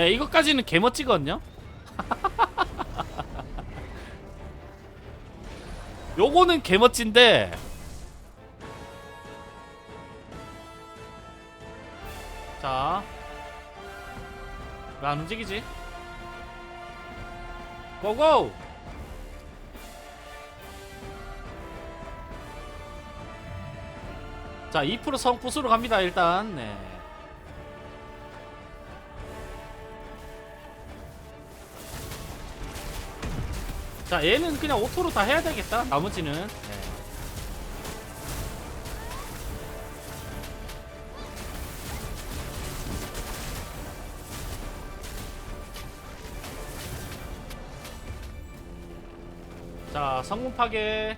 예, 이것까지는 개멋지거든요. 요거는 개멋진데 자. 왜 안 움직이지? 고고! 자, 2% 성부수로 갑니다, 일단. 네. 자, 얘는 그냥 오토로 다 해야 되겠다. 나머지는. 네. 자, 성문 파괴.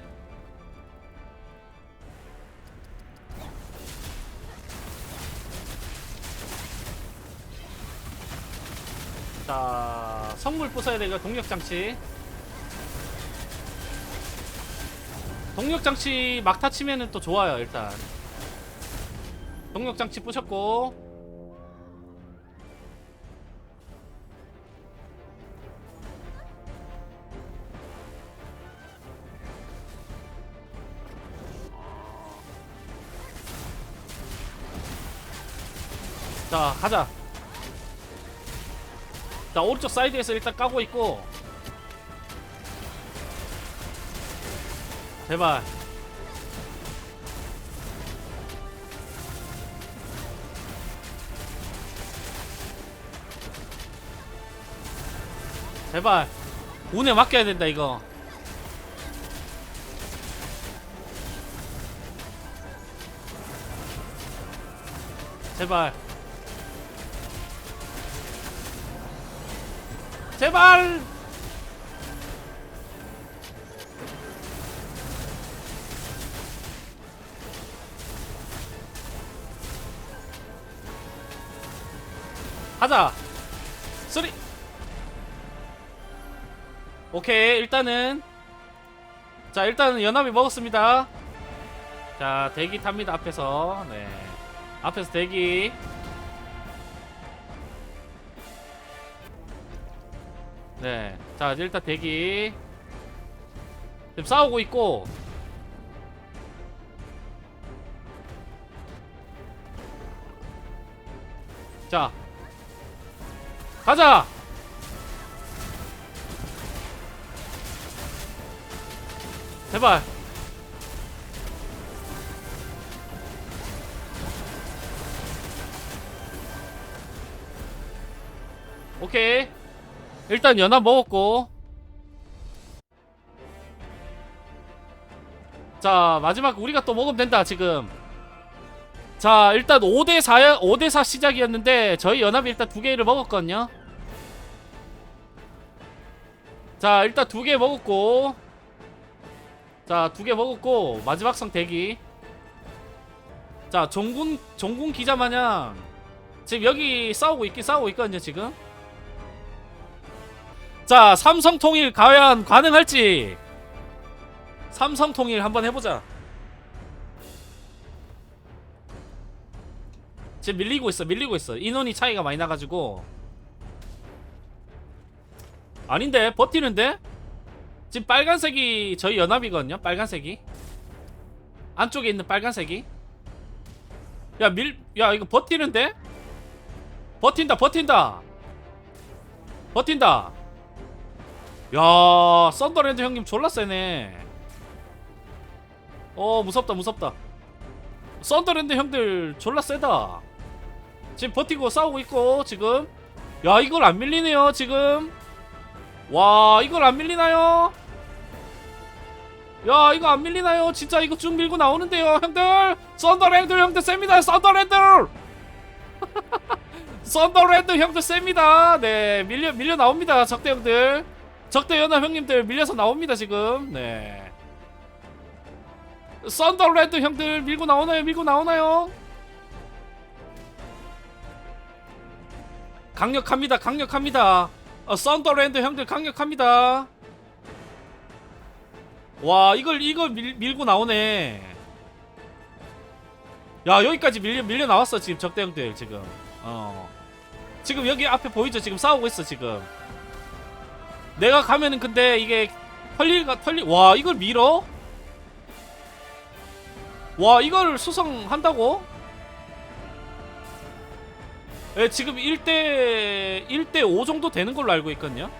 자, 성물 부숴야 되고 동력 장치. 동력 장치 막타 치면은 또 좋아요, 일단. 동력 장치 부셨고. 자, 가자. 자, 오른쪽 사이드에서 일단 까고 있고. 제발. 제발. 운에 맡겨야 된다, 이거. 제발. 제발. 하자. 쓰리. 오케이 일단은 자 일단은 연합이 먹었습니다. 자 대기 탑니다 앞에서 네 앞에서 대기. 네. 자, 일단 대기. 지금 싸우고 있고. 자. 가자! 제발. 오케이. 일단 연합 먹었고 자 마지막 우리가 또 먹으면 된다 지금 자 일단 5대4 5대4 시작이었는데 저희 연합이 일단 두 개를 먹었거든요. 자 일단 두 개 먹었고. 자 두 개 먹었고. 마지막 성 대기. 자 종군 종군 기자 마냥 지금 여기 싸우고 있긴 싸우고 있거든요 지금. 자 삼성 통일 과연 가능할지. 삼성 통일 한번 해보자 지금 밀리고 있어 밀리고 있어. 인원이 차이가 많이 나가지고. 아닌데? 버티는데? 지금 빨간색이 저희 연합이거든요 빨간색이. 안쪽에 있는 빨간색이. 야 밀 야 이거 버티는데? 버틴다 버틴다. 버틴다. 야 썬더랜드 형님 졸라 세네. 어 무섭다 무섭다. 썬더랜드 형들 졸라 세다 지금 버티고 싸우고 있고 지금. 야 이걸 안 밀리네요 지금. 와 이걸 안 밀리나요? 야 이거 안 밀리나요? 진짜 이거 쭉 밀고 나오는데요 형들. 썬더랜드 형들 셉니다 썬더랜드! 썬더랜드 형들 셉니다. 네 밀려 밀려 나옵니다 적대 형들. 적대 연합 형님들 밀려서 나옵니다 지금. 네. 썬더랜드 형들 밀고 나오나요? 밀고 나오나요 강력합니다 강력합니다 어, 썬더랜드 형들 강력합니다 와 이걸 이걸 밀, 밀고 나오네 야 여기까지 밀려 밀려 나왔어 지금 적대 형들 지금 어 지금 여기 앞에 보이죠? 지금 싸우고 있어 지금. 내가 가면은 근데 이게 털릴가 털리 와 이걸 밀어? 와 이걸 수성한다고? 예, 지금 1대 1대 5 정도 되는 걸로 알고 있거든요.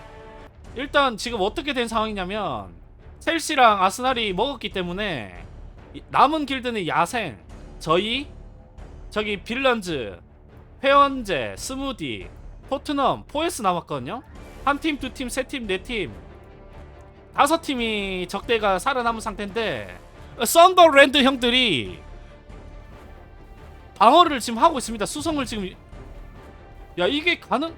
일단 지금 어떻게 된 상황이냐면 첼시랑 아스날이 먹었기 때문에 이- 남은 길드는 야생, 저희, 저기 빌런즈, 회원제, 스무디, 토트넘, 포에스 남았거든요. 한 팀, 두 팀, 세 팀, 네 팀, 다섯 팀이 적대가 살아남은 상태인데 어, 썬더랜드 형들이 방어를 지금 하고 있습니다. 수성을 지금 야 이게 가능?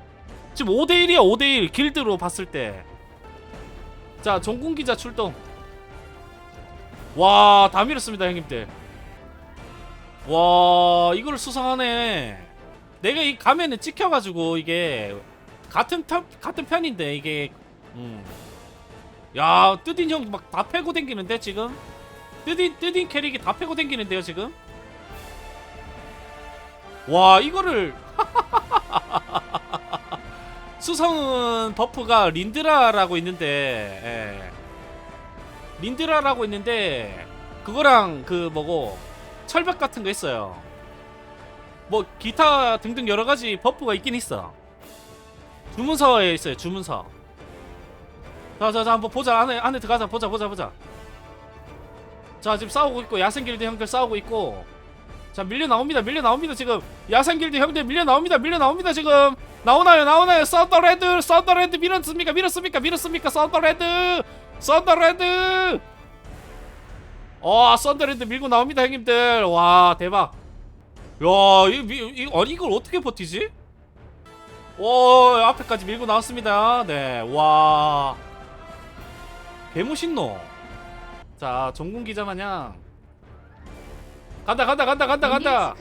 지금 5대1이야 5대1 길드로 봤을 때자 종군기자 출동. 와 다 밀었습니다 형님들. 와 이걸 수상하네. 내가 이 가면에 찍혀가지고 이게 같은 편 같은 편인데 이게 음. 야 뜨딘 형 막 다 패고 댕기는데 지금? 뜨딘 뜨딘 캐릭이 다 패고 댕기는데요 지금 와 이거를. 수성은 버프가 린드라라고 있는데 예. 린드라라고 있는데 그거랑 그 뭐고 철벽 같은 거 있어요. 뭐 기타 등등 여러 가지 버프가 있긴 있어. 주문서에 있어요 주문서. 자자자 한번 보자. 안에 안에 들어가자. 보자 보자 보자. 자 지금 싸우고 있고 야생길드 형들 싸우고 있고 자 밀려 나옵니다. 밀려 나옵니다 지금. 야생길드 형들 밀려 나옵니다. 밀려 나옵니다 지금. 나오나요? 나오나요? 썬더레드 썬더레드 밀었습니까? 밀었습니까? 밀었습니까? 썬더레드 썬더레드 어 썬더레드 밀고 나옵니다 형님들. 와 대박. 야 이, 이, 이, 아니 이걸 어떻게 버티지? 오 앞에까지 밀고 나왔습니다. 네와. 개무신노. 자 정군 기자 마냥 간다 간다 간다 간다 간다.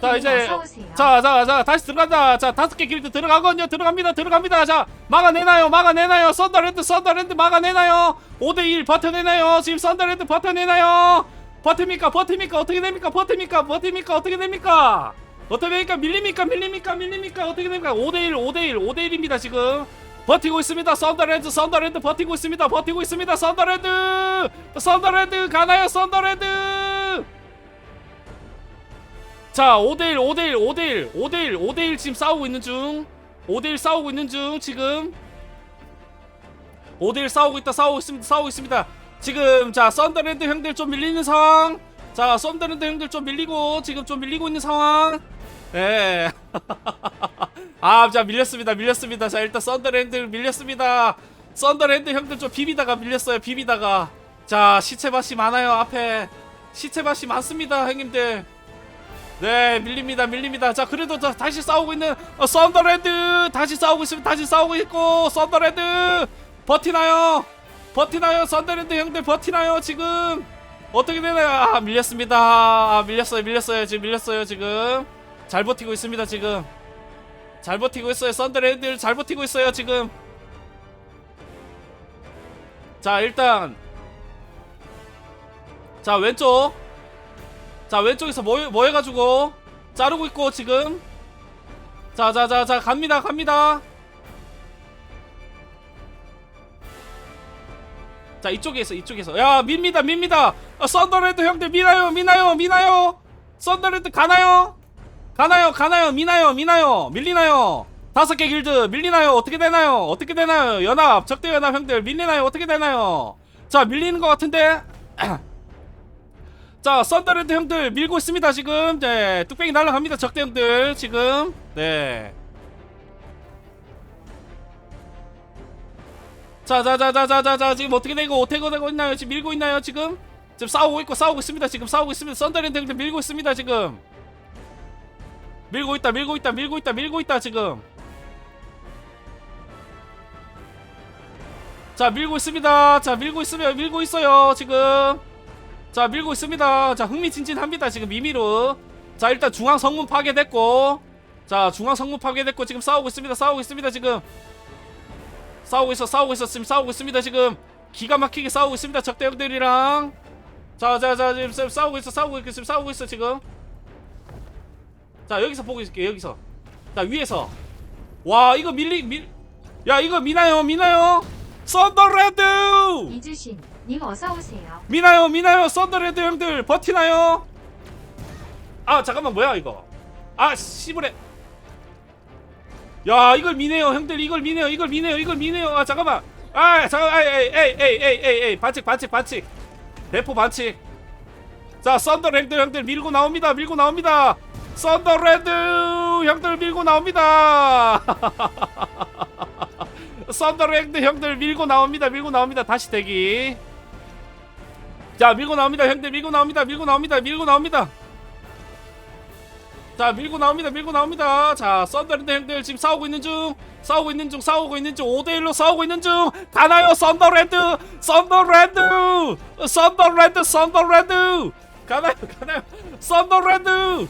자 이제 자자 자 다시 들어간다. 자 다섯 개 길드 들어가거든요. 들어갑니다 들어갑니다. 자 막아내나요 막아내나요. 썬더랜드 썬더랜드 막아내나요. 5대1 버텨내나요? 지금 썬더랜드 버텨내나요? 버팁니까 버팁니까? 어떻게 됩니까? 버팁니까? 버팁니까? 어떻게 됩니까? 어떻게 됩니까? 밀립니까? 밀립니까? 밀립니까? 어떻게 됩니까? 5대1 5대1 5대1입니다 지금. 버티고 있습니다. 썬더랜드 썬더랜드 버티고 있습니다. 버티고 있습니다. 썬더랜드! 썬더랜드 가나요? 썬더랜드 자 5대1 5대1 5대1 5대1 5대1 지금 싸우고 있는 중. 5대1 싸우고 있는 중 지금. 5대1 싸우고 있다 싸우고 있습니다 싸우고 있습니다. 지금 자 썬더랜드 형들 좀 밀리는 상황. 자 썬더랜드 형들 좀 밀리고 지금 좀 밀리고 있는 상황. 예. 예아자 밀렸습니다 밀렸습니다. 자 일단 썬더랜드 밀렸습니다. 썬더랜드 형들 좀 비비다가 밀렸어요 비비다가. 자 시체밭이 많아요 앞에. 시체밭이 많습니다 형님들 네 밀립니다 밀립니다. 자 그래도 자, 다시 싸우고 있는 어, 썬더랜드! 다시 싸우고 있습니다 다시 싸우고 있고 썬더랜드! 버티나요? 버티나요? 썬더랜드 형들 버티나요 지금? 어떻게 되나요? 아 밀렸습니다. 아 밀렸어요 밀렸어요 지금 밀렸어요 지금. 잘 버티고 있습니다 지금. 잘 버티고 있어요 썬더랜드 잘 버티고 있어요 지금. 자 일단. 자 왼쪽 자 왼쪽에서 뭐, 뭐 해가지고? 자르고 있고 지금. 자자자자 갑니다 갑니다. 자 이쪽에서 이쪽에서. 야 밉니다 밉니다. 어, 썬더랜드 형들 미나요 미나요 미나요. 썬더랜드 가나요? 가나요 가나요 미나요 미나요. 밀리나요? 다섯 개 길드 밀리나요? 어떻게 되나요? 어떻게 되나요? 연합 적대 연합 형들 밀리나요? 어떻게 되나요? 자 밀리는 것 같은데 자 썬더랜드 형들 밀고 있습니다 지금. 네 뚝배기 날라갑니다 적대 형들 지금. 네. 자자자자자자자 지금 어떻게 되고 어떻게 되고 있나요? 지금 밀고 있나요 지금? 지금 싸우고 있고 싸우고 있습니다 지금. 싸우고 있습니다. 썬더랜드 형들 밀고 있습니다 지금. 밀고 있다 밀고 있다 밀고 있다 밀고 있다 지금. 자 밀고 있습니다. 자 밀고 있으면 밀고 있어요 지금 자 밀고 있습니다. 자 흥미진진합니다 지금 미미로 자 일단 중앙 성문 파괴됐고. 자 중앙 성문 파괴됐고 지금 싸우고 있습니다 싸우고 있습니다 지금. 싸우고 있어 싸우고 지금 싸우고 있습니다 지금. 기가 막히게 싸우고 있습니다 적대 형들이랑. 자자자 지금 싸우고 있어 싸우고 지금 싸우고 있어 지금. 자 여기서 보고 있을게요 여기서. 자 위에서. 와 이거 밀리 밀야 이거 미나요 미나요 썬더레드! 이주신 님 어서 오세요. 미나요 미나요 썬더레드 형들 버티나요? 아 잠깐만 뭐야 이거? 아 씨부레. 야 이걸 미네요 형들 이걸 미네요 이걸 미네요 이걸 미네요. 아 잠깐만. 아 잠깐 에이 에이 에이 에이 에이 에이 반칙 반칙 반칙. 대포 반칙. 자 썬더레드 형들 밀고 나옵니다 밀고 나옵니다. 썬더레드 형들 밀고 나옵니다 썬더레드 형들 밀고 나옵니다 밀고 나옵니다 다시 대기. 자 밀고 나옵니다 형들 밀고 나옵니다 밀고 나옵니다 밀고 나옵니다. 자 밀고 나옵니다 밀고 나옵니다. 자 썬더랜드 형들 지금 싸우고 있는 중 싸우고 있는 중 싸우고 있는 중 5대1로 싸우고 있는 중. 가나요 썬더랜드? 썬더랜드! 썬더랜드 썬더랜드! 가나요 가나요? 썬더랜드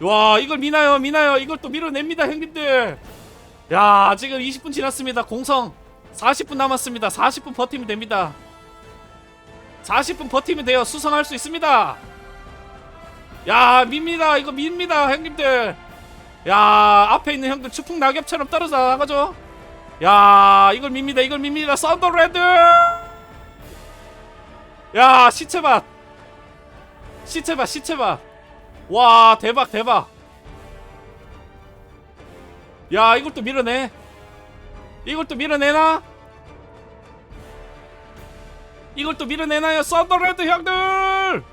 와 이걸 미나요 미나요. 이걸 또 밀어냅니다 형님들. 야 지금 20분 지났습니다. 공성. 40분 남았습니다. 40분 버티면 됩니다. 40분 버티면 돼요. 수성할 수 있습니다. 야 밉니다. 이거 밉니다 형님들. 야 앞에 있는 형들 추풍 낙엽처럼 떨어져 나가죠? 야 이걸 밉니다. 이걸 밉니다. 썬더레드! 야 시체밭. 시체밭 시체밭 와 대박 대박. 야 이걸 또 밀어내. 이걸 또 밀어내나? 이걸 또 밀어내나요 썬더레드 형들?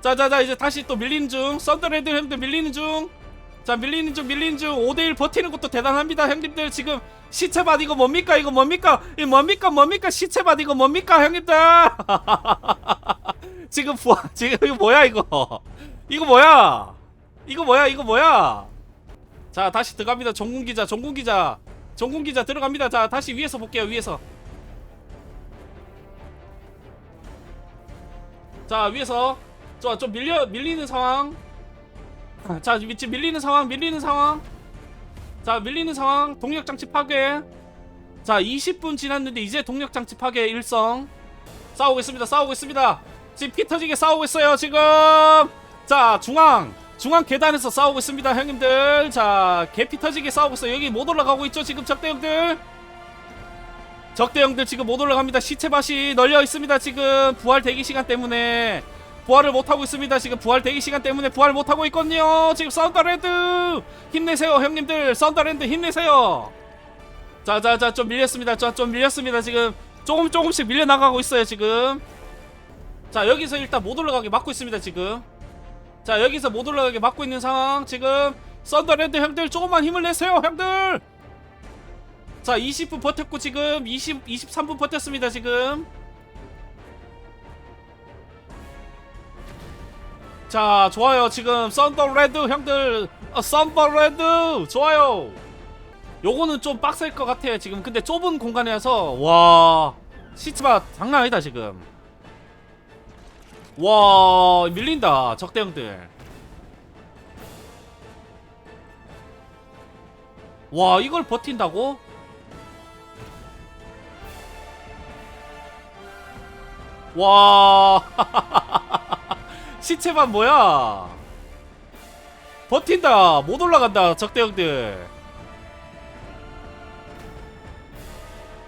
자자자 이제 다시 또 밀리는 중. 썬더레드 형들 밀리는 중자 밀리는 중 밀리는 중. 5대1 버티는 것도 대단합니다 형님들. 지금 시체밭 이거 뭡니까? 이거 뭡니까? 이 뭡니까? 뭡니까? 시체밭 이거 뭡니까 형님들 지금 부하 지금 이거 뭐야 이거 이거 뭐야 이거 뭐야 이거 뭐야 자 다시 들어갑니다 종군 기자 종군 기자 종군 기자 들어갑니다 자 다시 위에서 볼게요 위에서 자 위에서 자, 좀 밀려 밀리는 상황. 자, 지금 밀리는 상황, 밀리는 상황. 자, 밀리는 상황. 동력 장치 파괴. 자, 20분 지났는데 이제 동력 장치 파괴 일성. 싸우고 있습니다. 싸우고 있습니다. 지금 피 터지게 싸우고 있어요. 지금. 자, 중앙. 중앙 계단에서 싸우고 있습니다, 형님들. 자, 개피 터지게 싸우고 있어요. 여기 못 올라가고 있죠, 지금 적대형들. 적대형들 지금 못 올라갑니다. 시체밭이 널려 있습니다. 지금 부활 대기 시간 때문에. 부활을 못하고 있습니다 지금 부활 대기 시간 때문에 부활 못하고 있거든요 지금 썬더랜드 힘내세요 형님들 썬더랜드 힘내세요 자자자 좀 밀렸습니다 자 좀 밀렸습니다 지금 조금 조금씩 밀려나가고 있어요 지금 자 여기서 일단 못 올라가게 막고 있습니다 지금. 자 여기서 못 올라가게 막고 있는 상황. 지금 썬더랜드 형들 조금만 힘을 내세요 형들! 자 20분 버텼고 지금 20 23분 버텼습니다 지금. 자 좋아요. 지금 썬더레드 형들 어, 썬더레드! 좋아요. 요거는 좀 빡셀 것 같아요 지금. 근데 좁은 공간이라서 와 시츠바 장난 아니다 지금 와 밀린다 적대 형들 와 이걸 버틴다고? 와 시체만 뭐야? 버틴다. 못 올라간다. 적대형들.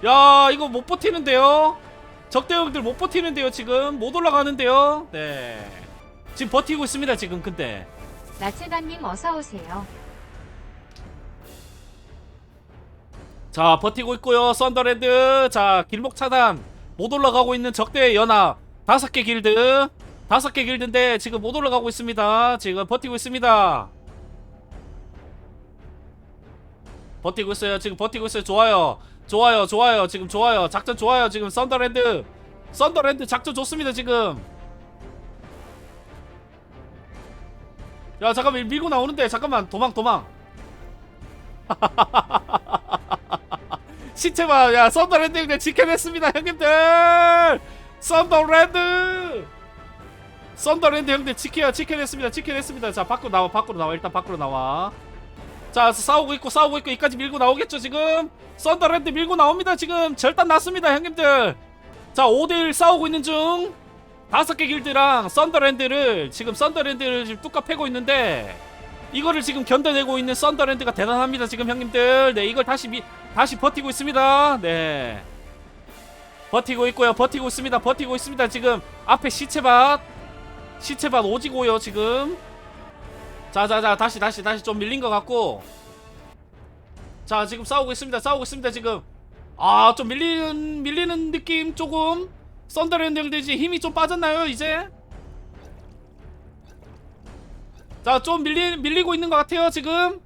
야, 이거 못 버티는데요? 적대형들 못 버티는데요, 지금? 못 올라가는데요? 네. 지금 버티고 있습니다, 지금, 근데. 나체단님 어서 오세요. 자, 버티고 있고요. 썬더랜드. 자, 길목 차단. 못 올라가고 있는 적대 연합. 다섯 개 길드. 다섯 개 길드인데 지금 못 올라가고 있습니다. 지금 버티고 있습니다. 버티고 있어요. 지금 버티고 있어요. 좋아요. 좋아요. 좋아요. 지금 좋아요. 작전 좋아요. 지금 썬더랜드. 썬더랜드 작전 좋습니다. 지금. 야 잠깐만 밀고 나오는데 잠깐만 도망 도망. 시체만 야 썬더랜드 형들 지켜냈습니다 형님들. 썬더랜드. 썬더랜드 형들 지켜요 지켜냈습니다 지켜냈습니다 자 밖으로 나와 밖으로 나와 일단 밖으로 나와 자 싸우고 있고 싸우고 있고 여기까지 밀고 나오겠죠 지금? 썬더랜드 밀고 나옵니다 지금. 절단 났습니다 형님들. 자 5대1 싸우고 있는 중. 다섯 개 길드랑 썬더랜드를 지금 썬더랜드를 지금 뚝까 패고 있는데 이거를 지금 견뎌내고 있는 썬더랜드가 대단합니다 지금 형님들. 네 이걸 다시 미, 다시 버티고 있습니다. 네. 버티고 있고요 버티고 있습니다 버티고 있습니다 지금. 앞에 시체밭. 시체밭 오지고요 지금 자자자 다시 다시 다시 좀 밀린 것 같고. 자 지금 싸우고 있습니다. 싸우고 있습니다 지금. 아 좀 밀리는 밀리는 느낌 조금. 썬더랜드 형들 이제 힘이 좀 빠졌나요 이제? 자 좀 밀리 밀리고 있는 것 같아요 지금.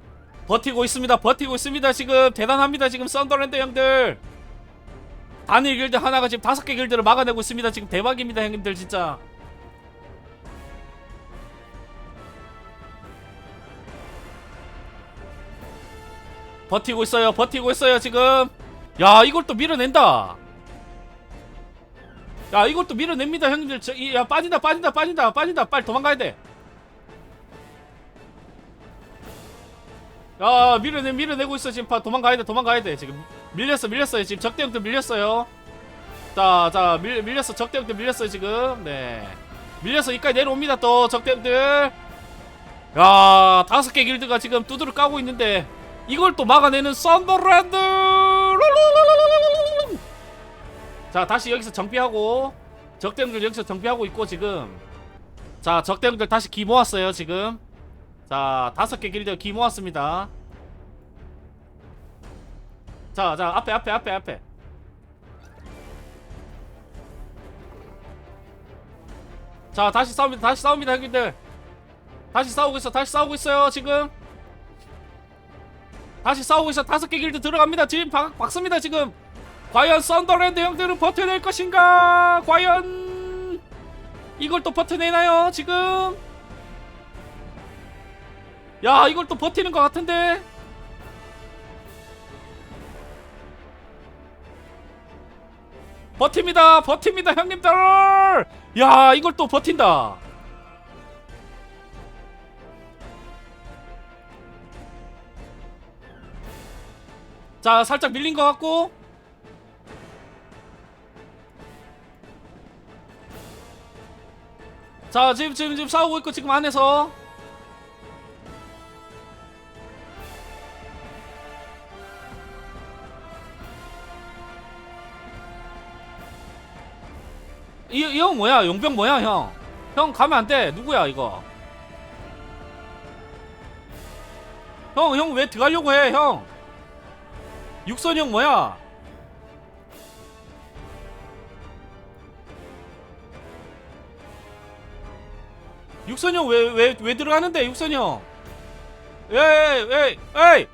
버티고 있습니다 버티고 있습니다 지금. 대단합니다 지금 썬더랜드 형들. 단일 길드 하나가 지금 다섯 개 길드를 막아내고 있습니다. 지금 대박입니다 형님들 진짜 버티고 있어요 버티고 있어요 지금. 야 이걸 또 밀어낸다. 야 이걸 또 밀어냅니다 형님들. 저, 이, 야 빠진다 빠진다 빠진다 빠진다. 빨리 도망가야 돼. 야 밀어내 밀어내고 있어 지금. 파 도망가야 돼 도망가야 돼. 지금 밀렸어 밀렸어요. 지금 적대 형들 밀렸어요. 자 자 밀 밀렸어. 적대 형들 밀렸어요 지금. 네. 밀려서 이까지 내려옵니다 또 적대 형들. 야 다섯 개 길드가 지금 두드려 까고 있는데 이걸 또 막아내는 썬더랜드! 자 다시 여기서 정비하고 적대형들 여기서 정비하고 있고 지금. 자 적대형들 다시 기 모았어요 지금. 자 다섯 개 길드 기 모았습니다. 자자 앞에 앞에 앞에 앞에. 자 다시 싸웁니다 다시 싸웁니다 형님들. 다시 싸우고 있어 다시 싸우고 있어요 지금 다시 싸우고 있어. 다섯 개 길드 들어갑니다. 지금 박, 박습니다 지금. 과연 썬더랜드 형들은 버텨낼 것인가? 과연. 이걸 또 버텨내나요 지금? 야 이걸 또 버티는 것 같은데? 버팁니다 버팁니다 형님들! 야 이걸 또 버틴다 자 살짝 밀린 것 같고. 자 지금 지금 지금 싸우고 있고 지금 안에서. 이이형 뭐야? 용병 뭐야 형? 형 가면 안 돼. 누구야 이거? 형 형 왜 들어가려고 해형 육선이 형 뭐야? 육선이 형왜 왜 왜 들어가는데 육선이 형? 에이 에이 에이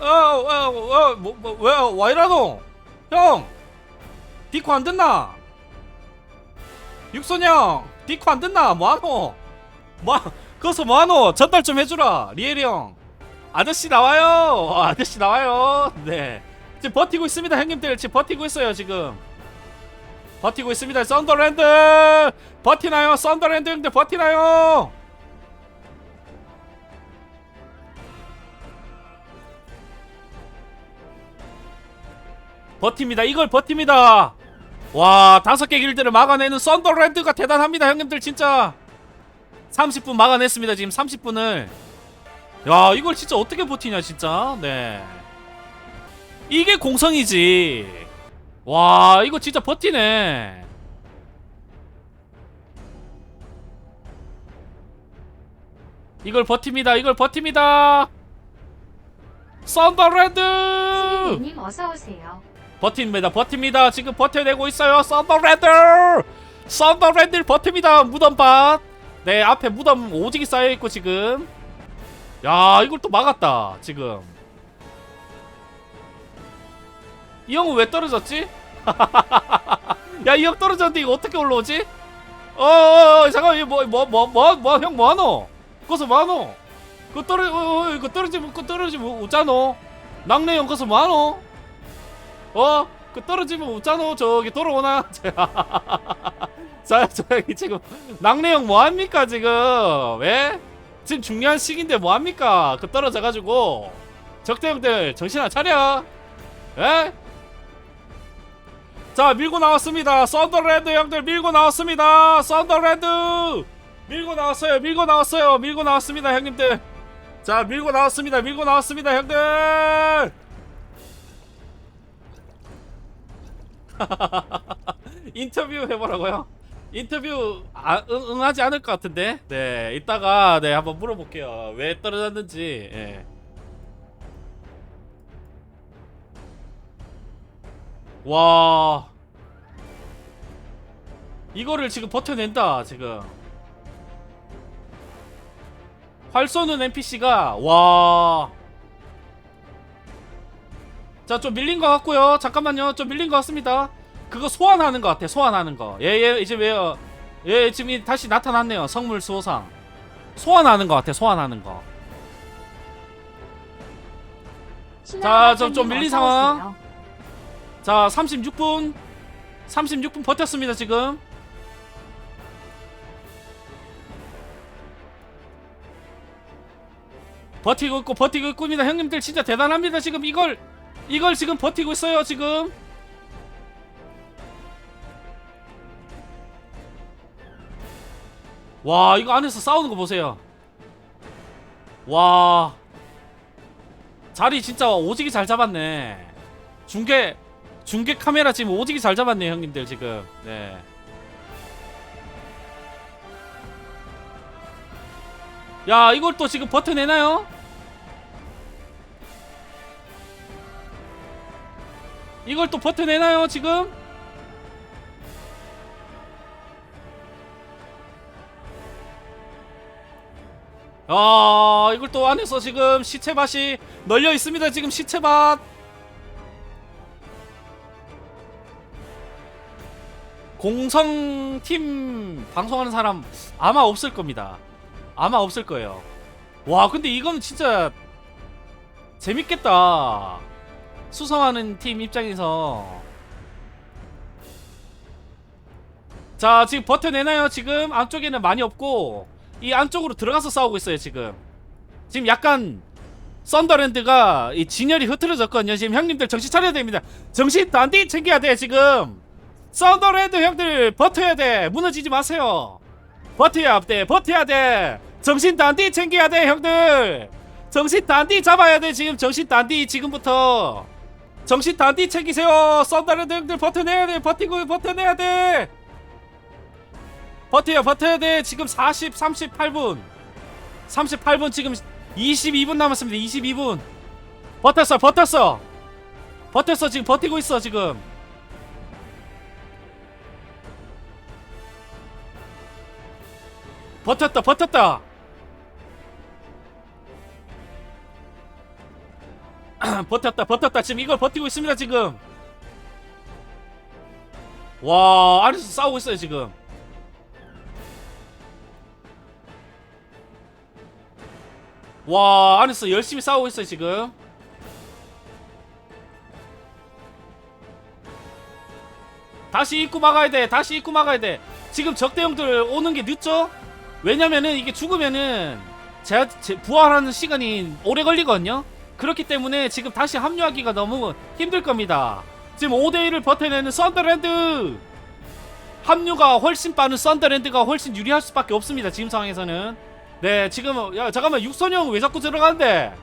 어어어뭐왜 와이라노? 형! 디코 안 듣나? 육선이 형 디코 안 듣나? 뭐하노? 뭐 거기서 뭐하노? 전달 좀 해주라 리엘이 형. 아저씨 나와요! 아저씨 나와요! 네 지금 버티고 있습니다. 형님들 지금 버티고 있어요 지금. 버티고 있습니다. 썬더랜드! 버티나요? 썬더랜드 형들 버티나요? 버팁니다. 이걸 버팁니다. 와 다섯 개 길드를 막아내는 썬더랜드가 대단합니다 형님들 진짜. 30분 막아냈습니다 지금 30분을. 야 이걸 진짜 어떻게 버티냐 진짜. 네 이게 공성이지. 와 이거 진짜 버티네. 이걸 버팁니다 이걸 버팁니다. 썬더랜드! 님 어서 오세요. 버팁니다 버팁니다. 지금 버텨내고 있어요. 썬더랜드! 썬더랜드 버팁니다 무덤밭. 네 앞에 무덤 오지게 쌓여있고 지금. 야 이걸 또 막았다 지금 이 형은 왜 떨어졌지? 야 이 형 떨어졌는데 이거 어떻게 올라오지? 어어어 잠깐만 이뭐뭐 뭐 뭐 뭐 형 뭐하노? 거기서 뭐하노? 그거 떨어 어, 어, 이거 떨어지면 그거 떨어지면 웃자노? 낙내 형 거기서 뭐하노? 어? 그 떨어지면 웃자노 저기 돌아오나? 자 저기 지금 낙내 형 뭐합니까 지금 왜? 지금 중요한 시기인데 뭐합니까? 그 떨어져가지고 적대 형들 정신 안 차려? 에? 자 밀고 나왔습니다. 썬더랜드 형들 밀고 나왔습니다. 썬더랜드! 밀고 나왔어요 밀고 나왔어요 밀고 나왔습니다 형님들. 자 밀고 나왔습니다 밀고 나왔습니다 형들! 인터뷰 해보라고요? 인터뷰 아, 응, 응하지 않을 것 같은데? 네 이따가 네 한번 물어볼게요. 왜 떨어졌는지 예. 와 이거를 지금 버텨낸다 지금 활 쏘는 NPC가 와. 자, 좀 밀린 것 같고요. 잠깐만요. 좀 밀린 것 같습니다. 그거 소환하는 것 같아. 소환하는 거. 얘, 얘 이제 왜요? 얘 지금 이- 다시 나타났네요. 성물 수호상. 소환하는 것 같아. 소환하는 거. 자, 좀- 좀 밀린 상황. 자, 36분. 36분 버텼습니다, 지금. 버티고 있고 버티고 있습니다. 형님들 진짜 대단합니다. 지금 이걸 이걸 지금 버티고 있어요. 지금. 와, 이거 안에서 싸우는 거 보세요. 와. 자리 진짜 오지게 잘 잡았네. 중계 중계 카메라 지금 오지게 잘 잡았네요, 형님들 지금. 네. 야, 이걸 또 지금 버텨내나요? 이걸 또 버텨내나요, 지금? 아, 이걸 또 안에서 지금 시체밭이 널려 있습니다. 지금 시체밭. 공성팀 방송하는 사람 아마 없을 겁니다. 아마 없을 거예요. 와, 근데 이건 진짜 재밌겠다. 수성하는 팀 입장에서. 자, 지금 버텨내나요? 지금 안쪽에는 많이 없고 이 안쪽으로 들어가서 싸우고 있어요, 지금. 지금 약간 썬더랜드가 이 진열이 흐트러졌거든요. 지금 형님들 정신 차려야 됩니다. 정신 단디 챙겨야 돼, 지금. 썬더랜드 형들 버텨야 돼. 무너지지 마세요. 버텨야 돼. 버텨야 돼. 정신 단디 챙겨야 돼, 형들. 정신 단디 잡아야 돼. 지금 정신 단디 지금부터. 정신 단디 챙기세요. 썬더랜드 형들 버텨내야 돼. 버티고 버텨내야 돼. 버텨야 버텨야 돼. 지금 40 38분. 38분 지금 22분 남았습니다. 22분. 버텼어. 버텼어. 버텼어. 지금 버티고 있어, 지금. 버텼다 버텼다. 버텼다 버텼다. 지금 이걸 버티고 있습니다 지금. 와 안에서 싸우고 있어요 지금. 와 안에서 열심히 싸우고 있어요 지금. 다시 입구 막아야 돼 다시 입구 막아야 돼. 지금 적대형들 오는 게 늦죠? 왜냐면은 이게 죽으면은 제, 제 부활하는 시간이 오래 걸리거든요. 그렇기 때문에 지금 다시 합류하기가 너무 힘들 겁니다. 지금 5대1을 버텨내는 썬더랜드 합류가 훨씬 빠른 썬더랜드가 훨씬 유리할 수밖에 없습니다. 지금 상황에서는 네 지금 야 잠깐만 육선형 왜 자꾸 들어가는데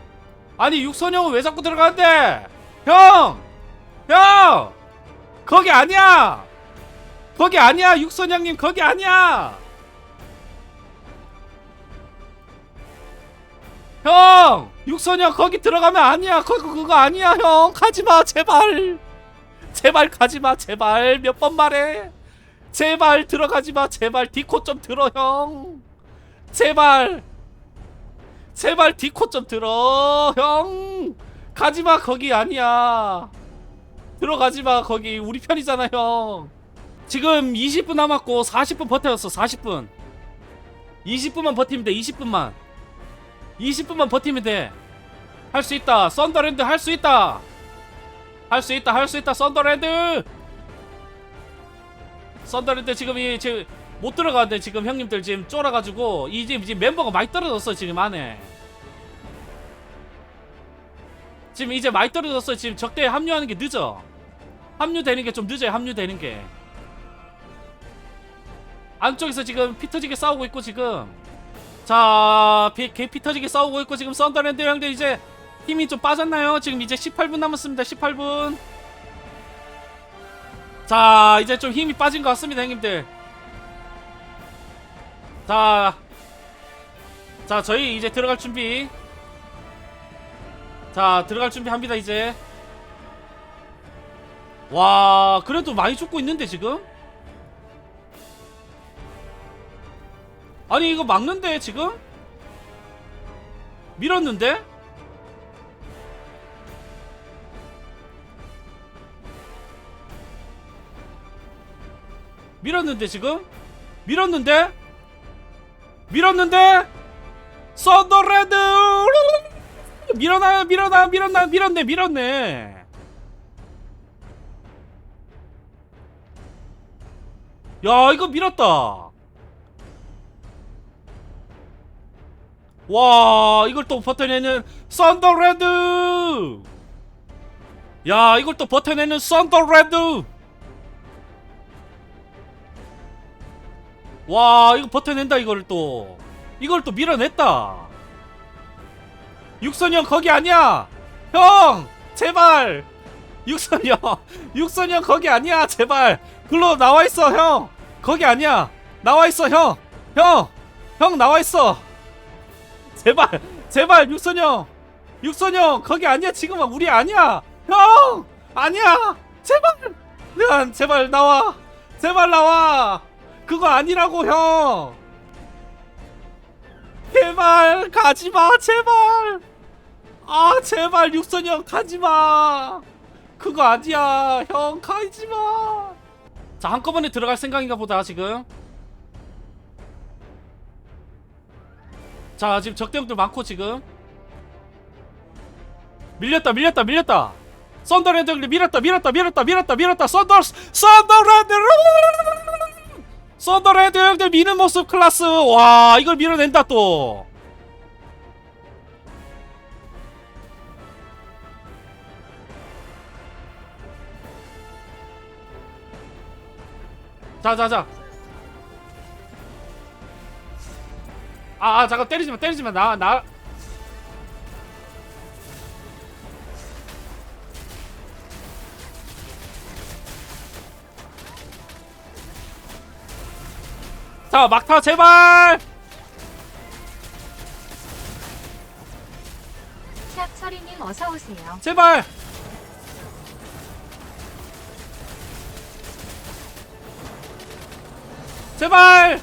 아니 육선형은 왜 자꾸 들어가는데 형! 형! 거기 아니야! 거기 아니야 육선형님 거기 아니야! 형! 육선형 거기 들어가면 아니야. 거기 그거 아니야 형. 가지마 제발. 제발 가지마 제발. 몇 번 말해? 제발 들어가지마 제발. 디코 좀 들어 형. 제발. 제발 디코 좀 들어 형. 가지마 거기 아니야. 들어가지마 거기. 우리 편이잖아 형. 지금 20분 남았고 40분 버텼어 40분. 20분만 버티면 돼 20분만 20분만 버티면 돼. 할 수 있다. 썬더랜드 할 수 있다. 할 수 있다. 할 수 있다. 썬더랜드. 썬더랜드 지금 이 지금 못 들어가는데 지금 형님들 지금 쫄아가지고 이 지금, 지금 멤버가 많이 떨어졌어 지금 안에. 지금 이제 많이 떨어졌어 지금 적대에 합류하는 게 늦어. 합류되는 게 좀 늦어요 합류되는 게 안쪽에서 지금 피 터지게 싸우고 있고 지금 자 비- 개 피터지게 싸우고 있고 지금 썬더랜드 형들 이제 힘이 좀 빠졌나요? 지금 이제 18분 남았습니다 18분. 자 이제 좀 힘이 빠진 것 같습니다 형님들. 자, 자 저희 이제 들어갈 준비. 자 들어갈 준비 합니다 이제. 와 그래도 많이 죽고 있는데 지금 아니 이거 막는데 지금? 밀었는데? 밀었는데 지금? 밀었는데? 밀었는데? 썬더레드! 밀어놔 밀어놔 밀어놔 밀었네 밀었네. 야 이거 밀었다 와 이걸 또 버텨내는 썬더레드! 야 이걸 또 버텨내는 썬더레드! 와 이거 버텨낸다 이거를 또. 이걸 또 밀어냈다. 육선이 형 거기 아니야! 형! 제발! 육선이 형 육선이 형 거기 아니야 제발! 글로 나와있어 형! 거기 아니야! 나와있어 형형형 나와있어 제발 제발 육선이 형 육선이 형 거기 아니야 지금 우리 아니야. 형 아니야. 제발. 형 제발 나와. 제발 나와. 그거 아니라고 형. 제발 가지마 제발. 아 제발 육선이 형 가지마. 그거 아니야. 형 가지마. 자 한꺼번에 들어갈 생각인가 보다 지금 자 지금 적대형들 많고 지금. 밀렸다 밀렸다 밀렸다. 썬더랜드 밀었다 밀었다 밀었다 밀었다 밀었다. 썬더 썬더랜드. 썬더랜드 형들 미는 모습 클라스. 와 이걸 밀어낸다 또. 자자자 아, 아 잠깐 때리지마 때리지마. 나 나. 자 막타 제발! 샵 서리님 어서 오세요. 제발! 제발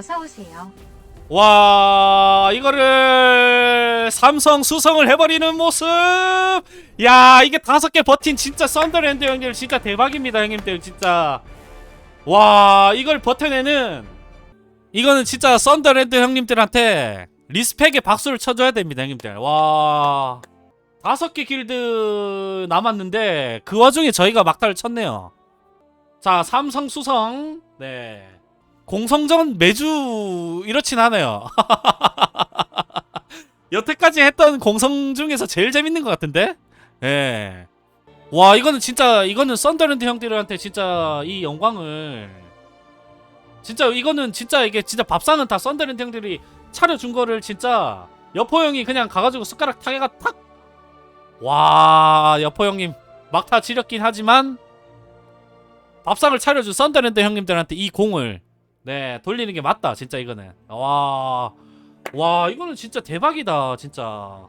어서 오세요. 와 이거를 삼성 수성을 해버리는 모습! 야 이게 다섯 개 버틴 진짜 썬더랜드 형님 진짜 대박입니다 형님들 진짜. 와 이걸 버텨내는 이거는 진짜 썬더랜드 형님들한테 리스펙의 박수를 쳐줘야 됩니다 형님들. 와 다섯 개 길드 남았는데 그 와중에 저희가 막타를 쳤네요. 자 삼성 수성. 네 공성전 매주 이렇진 않아요. 여태까지 했던 공성 중에서 제일 재밌는 것 같은데? 예. 와, 이거는 진짜, 이거는 썬더랜드 형들한테 진짜 이 영광을. 진짜, 이거는 진짜 이게 진짜 밥상은 다 썬더랜드 형들이 차려준 거를 진짜 여포 형이 그냥 가가지고 숟가락 타개가 탁! 와, 여포 형님 막타 지렸긴 하지만 밥상을 차려준 썬더랜드 형님들한테 이 공을 네 돌리는 게 맞다 진짜 이거는. 와와 이거는 진짜 대박이다 진짜